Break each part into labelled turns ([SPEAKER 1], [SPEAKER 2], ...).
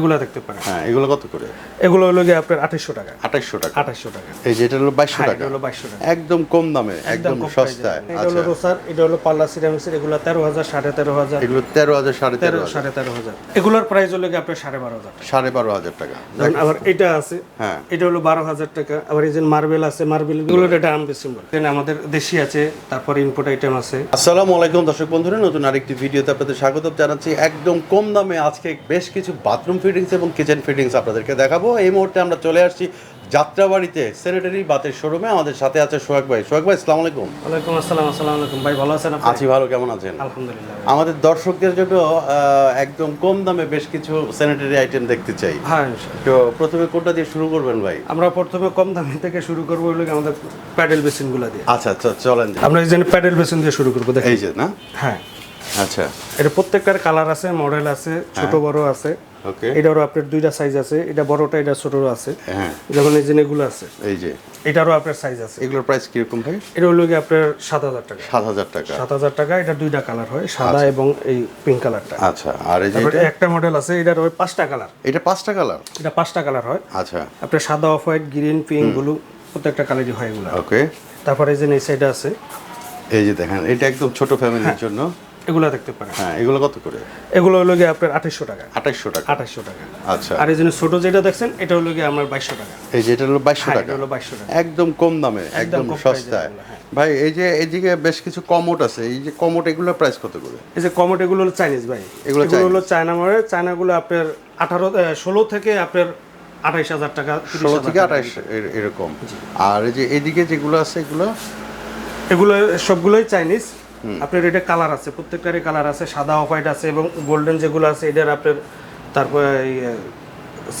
[SPEAKER 1] এগুলো দেখতে পারেন।
[SPEAKER 2] হ্যাঁ এগুলো কত করে?
[SPEAKER 1] এগুলো হলো গিয়ে আপনার আঠাশশো টাকা।
[SPEAKER 2] আঠাশশো টাকা।
[SPEAKER 1] আঠাশশো টাকা।
[SPEAKER 2] এই যে এটা হলো বাইশশো টাকা।
[SPEAKER 1] হলো বাইশশো টাকা।
[SPEAKER 2] একদম কম দামে একদম সস্তায়।
[SPEAKER 1] এটা হলো রোসার এটা হলো পাল্লা সিরামিক্সের এগুলো তেরো হাজার সাড়ে তেরো হাজার।
[SPEAKER 2] এগুলো তেরো হাজার সাড়ে তেরো
[SPEAKER 1] তেরো সাড়ে তেরো হাজার। এগুলোর প্রাইস হলো গিয়ে আপনার সাড়ে বারো হাজার।
[SPEAKER 2] সাড়ে বারো হাজার টাকা।
[SPEAKER 1] আবার এটা আছে।
[SPEAKER 2] হ্যাঁ।
[SPEAKER 1] এটা হলো বারো হাজার টাকা। আবার এই যে মার্বেল আছে মার্বেল এটা আম আমাদের দেশি আছে তারপরে ইম্পোর্ট আইটেম আছে।
[SPEAKER 2] আসসালামু আলাইকুম দর্শক বন্ধুরা নতুন আরেকটি ভিডিওতে আপনাদের স্বাগত জানাচ্ছি। একদম কম দামে আজকে বেশ কিছু বাথরুম ফিটিংস এবং কিচেন ফিটিংস আপনাদেরকে দেখাবো। এই মুহূর্তে আমরা চলে আসছি যাত্রাবাড়িতে স্যানিটারি বাতের শোরুমে আমাদের সাথে আছে সোহাগ ভাই। সোহাগ ভাই আসসালামু আলাইকুম।
[SPEAKER 1] ওয়ালাইকুম আসসালাম আসসালামু আলাইকুম। ভাই ভালো আছেন আপনি?
[SPEAKER 2] আছি ভালো কেমন আছেন?
[SPEAKER 1] আলহামদুলিল্লাহ।
[SPEAKER 2] আমাদের দর্শকদের জন্য একদম কম দামে বেশ কিছু স্যানিটারি আইটেম দেখতে চাই।
[SPEAKER 1] হ্যাঁ
[SPEAKER 2] তো প্রথমে কোনটা দিয়ে শুরু করবেন ভাই?
[SPEAKER 1] আমরা প্রথমে কম দামে থেকে শুরু করব হলো আমাদের প্যাডেল বেসিনগুলা দিয়ে।
[SPEAKER 2] আচ্ছা আচ্ছা চলেন
[SPEAKER 1] আমরা এই যে প্যাডেল বেসিন দিয়ে শুরু করব
[SPEAKER 2] এই যে না?
[SPEAKER 1] হ্যাঁ।
[SPEAKER 2] আচ্ছা।
[SPEAKER 1] এটা প্রত্যেকটার কালার আছে মডেল আছে ছোট বড় আছে। এটারও আপনার দুইটা সাইজ আছে এটা বড়টা এটা ছোটও আছে।
[SPEAKER 2] হ্যাঁ।
[SPEAKER 1] যেমন এই যে এগুলো আছে।
[SPEAKER 2] এই যে।
[SPEAKER 1] এটারও আপনার সাইজ আছে।
[SPEAKER 2] এগুলোর প্রাইস কীরকম ভাই?
[SPEAKER 1] এটা হলো আপনার সাত হাজার টাকা।
[SPEAKER 2] সাত হাজার টাকা।
[SPEAKER 1] সাত হাজার টাকা এটা দুইটা কালার হয় সাদা এবং এই পিঙ্ক কালারটা
[SPEAKER 2] আচ্ছা আর এই যে
[SPEAKER 1] একটা মডেল আছে এটার ওই পাঁচটা কালার
[SPEAKER 2] এটা পাঁচটা কালার
[SPEAKER 1] এটা পাঁচটা কালার হয়।
[SPEAKER 2] আচ্ছা।
[SPEAKER 1] আপনার সাদা off white green pink blue প্রত্যেকটা কালারই হয় এগুলো।
[SPEAKER 2] ওকে
[SPEAKER 1] তারপরে এই যে এই সাইডে আছে।
[SPEAKER 2] এই যে দেখেন এটা একদম ছোট ফ্যামিলির জন্য।
[SPEAKER 1] এগুলো দেখতে পারেন।
[SPEAKER 2] হ্যাঁ এগুলো কত করে?
[SPEAKER 1] এগুলো হলো গিয়ে আপনার আঠাশশো টাকা।
[SPEAKER 2] আঠাশশো টাকা।
[SPEAKER 1] আঠাশশো টাকা।
[SPEAKER 2] আচ্ছা।
[SPEAKER 1] আর এই জন্য ছোট যেটা দেখছেন এটা হলো গিয়ে আমার বাইশশো টাকা।
[SPEAKER 2] এই যে এটা হলো বাইশশো
[SPEAKER 1] হ্যাঁ
[SPEAKER 2] টাকা?
[SPEAKER 1] এটা হলো বাইশশো টাকা।
[SPEAKER 2] একদম কম দামে একদম সস্তায়।
[SPEAKER 1] হ্যাঁ।
[SPEAKER 2] ভাই এই যে এইদিকে বেশ কিছু কমোট আছে এই যে কমোট এগুলো প্রাইস কত করে?
[SPEAKER 1] এই যে কমোট এগুলো হলো চাইনিজ ভাই।
[SPEAKER 2] এগুলো
[SPEAKER 1] হলো চায়না মডেল। চায়নাগুলো আপনার আঠারো ষোলো থেকে আপনার আঠাইশ হাজার টাকা
[SPEAKER 2] ষোলো থেকে। আঠাশ এরকম। আর এই যে এদিকে যেগুলো আছে এগুলো?
[SPEAKER 1] এগুলো সবগুলোই চাইনিজ আপনার এটা কালার আছে প্রত্যেকটারই কালার আছে সাদা অফ হোয়াইট আছে এবং গোল্ডেন যেগুলো আছে এটার আপনার তারপরে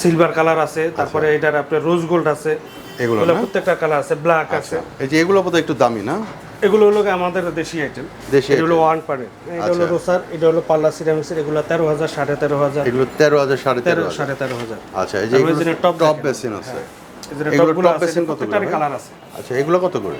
[SPEAKER 1] সিলভার কালার আছে তারপরে এটার আপনার রোজ গোল্ড আছে
[SPEAKER 2] এগুলো
[SPEAKER 1] এগুলো প্রত্যেকটা কালার আছে ব্ল্যাক আছে।
[SPEAKER 2] এই যে এগুলো বোধহয় একটু দামি না?
[SPEAKER 1] এগুলো হলো আমাদের দেশি আইটেম
[SPEAKER 2] দেশি
[SPEAKER 1] এটা হলো ওয়ান পারে এটা হলো
[SPEAKER 2] আচ্ছা।
[SPEAKER 1] রোসার এটা হলো পাল্লা সিরামিক্সের এগুলো তেরো হাজার সাড়ে তেরো হাজার।
[SPEAKER 2] এগুলো তেরো হাজার সাড়ে তেরো
[SPEAKER 1] সাড়ে তেরো হাজার।
[SPEAKER 2] আচ্ছা এই যে এগুলো টপ
[SPEAKER 1] দেখেন।
[SPEAKER 2] বেসিন আছে। এগুলো
[SPEAKER 1] টপগুলো
[SPEAKER 2] top
[SPEAKER 1] আছে,
[SPEAKER 2] basin কত?
[SPEAKER 1] কালার আছে।
[SPEAKER 2] আচ্ছা এগুলো কত করে?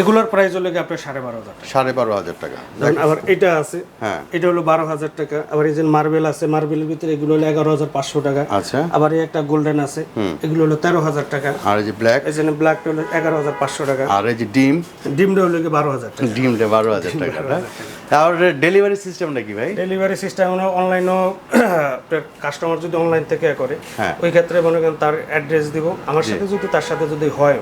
[SPEAKER 1] এগুলোর প্রাইস হলো গিয়ে আপনার সাড়ে বারো হাজার
[SPEAKER 2] সাড়ে বারো হাজার টাকা।
[SPEAKER 1] আবার এটা আছে।
[SPEAKER 2] হ্যাঁ।
[SPEAKER 1] এটা হলো বারো হাজার টাকা। আবার এই যে মার্বেল আছে মার্বেলের ভিতরে এগুলো হলো এগারো হাজার পাঁচশো টাকা।
[SPEAKER 2] আচ্ছা।
[SPEAKER 1] আবার এই একটা গোল্ডেন আছে এগুলো হলো তেরো হাজার টাকা।
[SPEAKER 2] আর এই যে ব্ল্যাক
[SPEAKER 1] এই জন্য ব্ল্যাকটা হলো এগারো হাজার পাঁচশো টাকা।
[SPEAKER 2] আর এই যে ডিম
[SPEAKER 1] ডিমটা হলো গিয়ে বারো হাজার টাকা।
[SPEAKER 2] ডিমটা বারো হাজার টাকা আর ডেলিভারি সিস্টেম নাকি ভাই?
[SPEAKER 1] ডেলিভারি সিস্টেম অনলাইনও কাস্টমার যদি অনলাইন থেকে করে
[SPEAKER 2] হ্যাঁ।
[SPEAKER 1] ওই ক্ষেত্রে মনে করেন তার অ্যাড্রেস দিব। আমার সাথে যদি তার সাথে যদি হয়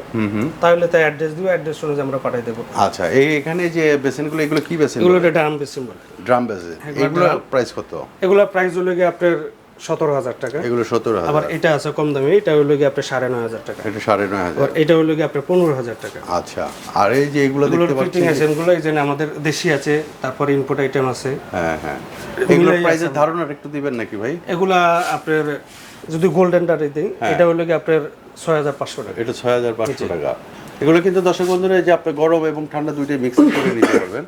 [SPEAKER 1] তাহলে তার অ্যাড্রেস দিব। অ্যাড্রেস অনুযায়ী আমরা পাঠিয়ে দেবো।
[SPEAKER 2] আচ্ছা এই এখানে যে বেসিনগুলো এগুলো কি বেসিন
[SPEAKER 1] এগুলো আম বেশি বলে।
[SPEAKER 2] Drum basin. এগুলো প্রাইস কত?
[SPEAKER 1] এগুলোর প্রাইস হলো গিয়ে আপনার সতেরো হাজার টাকা।
[SPEAKER 2] এগুলো হাজার।
[SPEAKER 1] আবার এটা আছে কম দামে এটা হলো গিয়ে আপনার সাড়ে নয় হাজার টাকা।
[SPEAKER 2] এটা সাড়ে নয় হাজার।
[SPEAKER 1] এটা হলো গিয়ে আপনার পনেরো হাজার টাকা।
[SPEAKER 2] আচ্ছা আর এই যে এগুলো দেখতে পাচ্ছি
[SPEAKER 1] ফিটিং আছে এগুলো এই যে আমাদের দেশি আছে তারপর ইনপুট আইটেম আছে।
[SPEAKER 2] হ্যাঁ হ্যাঁ।
[SPEAKER 1] এগুলো
[SPEAKER 2] প্রাইসের ধারণাটা একটু দিবেন নাকি ভাই?
[SPEAKER 1] এগুলা আপনার যদি গোল্ডেনটা দিই এটা হলো গিয়ে আপনার ছয় হাজার পাঁচশো টাকা।
[SPEAKER 2] এটা ছয় হাজার পাঁচশো টাকা। এগুলো কিন্তু দর্শক বন্ধুরা এই যে আপনি গরম এবং ঠান্ডা দুইটাই মিক্স করে নিতে পারবেন।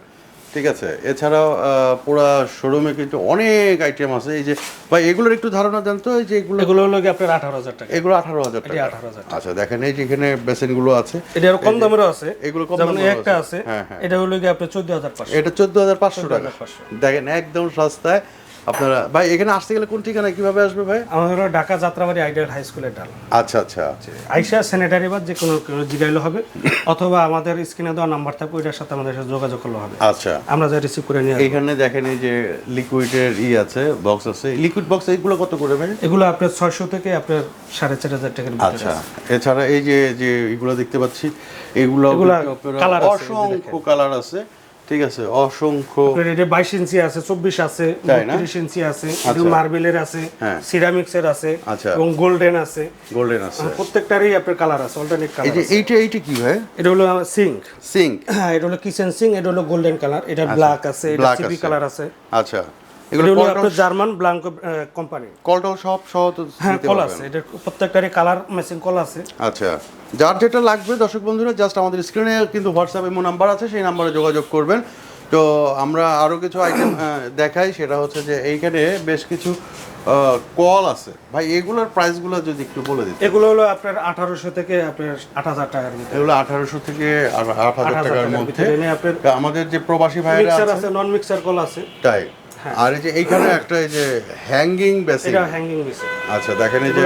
[SPEAKER 2] ঠিক আছে? এছাড়াও পুরা শোরুমে কিন্তু অনেক আইটেম আছে। এই যে ভাই এগুলোর একটু ধারণা দেন তো এই যে এগুলো
[SPEAKER 1] এগুলো হলো কি আপনার আঠারো হাজার টাকা।
[SPEAKER 2] এগুলো আঠারো হাজার
[SPEAKER 1] এটা
[SPEAKER 2] টাকা।
[SPEAKER 1] আঠারো হাজার
[SPEAKER 2] আচ্ছা দেখেন এই যে এখানে বেসিনগুলো আছে।
[SPEAKER 1] এটা আরও কম দামেরও আছে।
[SPEAKER 2] এগুলো কম
[SPEAKER 1] এই একটা
[SPEAKER 2] আছে। হ্যাঁ, হ্যাঁ।
[SPEAKER 1] এটা হলো কি আপনার চোদ্দ হাজার পাঁচশো
[SPEAKER 2] এটা চোদ্দ হাজার পাঁচশো টাকা।
[SPEAKER 1] 14,500
[SPEAKER 2] দেখেন একদম সস্তায় আপনারা ভাই এখানে আসতে গেলে কোন ঠিকানা কীভাবে আসবে ভাই?
[SPEAKER 1] আমাদের হলো ঢাকা যাত্রাবাড়ি আইডিয়াল হাই স্কুলের ডাল।
[SPEAKER 2] আচ্ছা আচ্ছা।
[SPEAKER 1] আইসা স্যানিটারি বাদ যে কোনো জিগাইলে হবে অথবা আমাদের স্ক্রিনে দেওয়া নাম্বার থাকবে ওইটার সাথে আমাদের সাথে যোগাযোগ করলে হবে।
[SPEAKER 2] আচ্ছা।
[SPEAKER 1] আমরা যা রিসিভ করে নিয়ে।
[SPEAKER 2] এইখানে দেখেন যে লিকুইডের ই আছে বক্স আছে। লিকুইড বক্স এইগুলো কত করে ভাই?
[SPEAKER 1] এগুলো আপনার ছয়শো থেকে আপনার সাড়ে চার হাজার টাকার
[SPEAKER 2] আচ্ছা। এছাড়া এই যে যে এগুলো দেখতে পাচ্ছি এগুলো
[SPEAKER 1] এগুলা
[SPEAKER 2] অসংখ্য কালার আছে। ঠিক আছে অসংখ্য
[SPEAKER 1] এটা বাইশ ইঞ্চি আছে চব্বিশ আছে
[SPEAKER 2] তাই না?
[SPEAKER 1] তিরিশ ইঞ্চি আছে মার্বেলের আছে
[SPEAKER 2] হ্যাঁ।
[SPEAKER 1] সিরামিক্সের আছে
[SPEAKER 2] আচ্ছা।
[SPEAKER 1] এবং গোল্ডেন আছে।
[SPEAKER 2] গোল্ডেন আছে।
[SPEAKER 1] প্রত্যেকটারই আপনার কালার আছে অল্টারনেট
[SPEAKER 2] এই
[SPEAKER 1] কালার
[SPEAKER 2] যে এইটা এইটা কি হয়
[SPEAKER 1] এটা হলো সিঙ্ক।
[SPEAKER 2] সিঙ্ক।
[SPEAKER 1] হ্যাঁ এটা হলো কিচেন সিঙ্ক এটা হলো গোল্ডেন কালার এটা ব্ল্যাক আছে এটা সিপি। কালার আছে।
[SPEAKER 2] আচ্ছা। এগুলো
[SPEAKER 1] হলো আপনার জার্মান ব্লাঙ্কো কোম্পানি।
[SPEAKER 2] কলটল সব সহ
[SPEAKER 1] হ্যাঁ কল আছে এটা প্রত্যেকটারই কালার ম্যাচিং কল আছে।
[SPEAKER 2] আচ্ছা যার যেটা লাগবে দর্শক বন্ধুরা জাস্ট আমাদের স্ক্রিনে কিন্তু হোয়াটসঅ্যাপ এমন নাম্বার আছে সেই নাম্বারে যোগাযোগ করবেন। তো আমরা আরও কিছু আইটেম দেখাই সেটা হচ্ছে যে এইখানে বেশ কিছু কল আছে। ভাই এগুলোর প্রাইসগুলো যদি একটু বলে দিতে
[SPEAKER 1] এগুলো হলো আপনার আঠারোশো থেকে আপনার আট হাজার টাকার ভিতরে
[SPEAKER 2] এগুলো আঠারোশো থেকে আট হাজার
[SPEAKER 1] 8,000
[SPEAKER 2] টাকার মধ্যে। আমাদের যে প্রবাসী ভাইরা আছে
[SPEAKER 1] নন মিক্সার কল আছে।
[SPEAKER 2] তাই। আর এই যে এইখানে একটা এই যে হ্যাঙ্গিং বেসিন
[SPEAKER 1] এটা হ্যাঙ্গিং বেসিন
[SPEAKER 2] আচ্ছা দেখেন এই যে।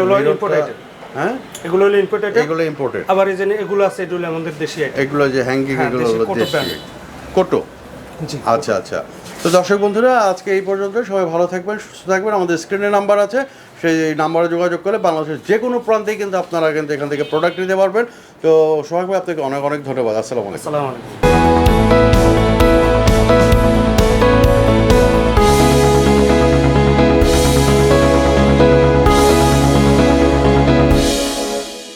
[SPEAKER 2] হ্যাঁ?
[SPEAKER 1] এগুলো হলো ইম্পোর্টেড
[SPEAKER 2] এগুলো ইম্পোর্টেড
[SPEAKER 1] আবার এই যে এগুলো আছে এগুলো আমাদের দেশি।
[SPEAKER 2] এগুলো যে হ্যাঙ্গিং
[SPEAKER 1] হ্যাঁ,
[SPEAKER 2] এগুলো হলো দেশি। কোটো? আচ্ছা আচ্ছা। তো দর্শক বন্ধুরা আজকে এই পর্যন্ত। সবাই ভালো থাকবেন সুস্থ থাকবেন। আমাদের স্ক্রিনে নাম্বার আছে। সেই নাম্বারে যোগাযোগ করলে বাংলাদেশের যে কোনো প্রান্তেই কিন্তু আপনারা কিন্তু এখান থেকে প্রোডাক্ট নিতে পারবেন। তো সোহাগ ভাই আপনাকে অনেক অনেক ধন্যবাদ। আসসালামু আলাইকুম।
[SPEAKER 1] আসসালামু আলাইকুম।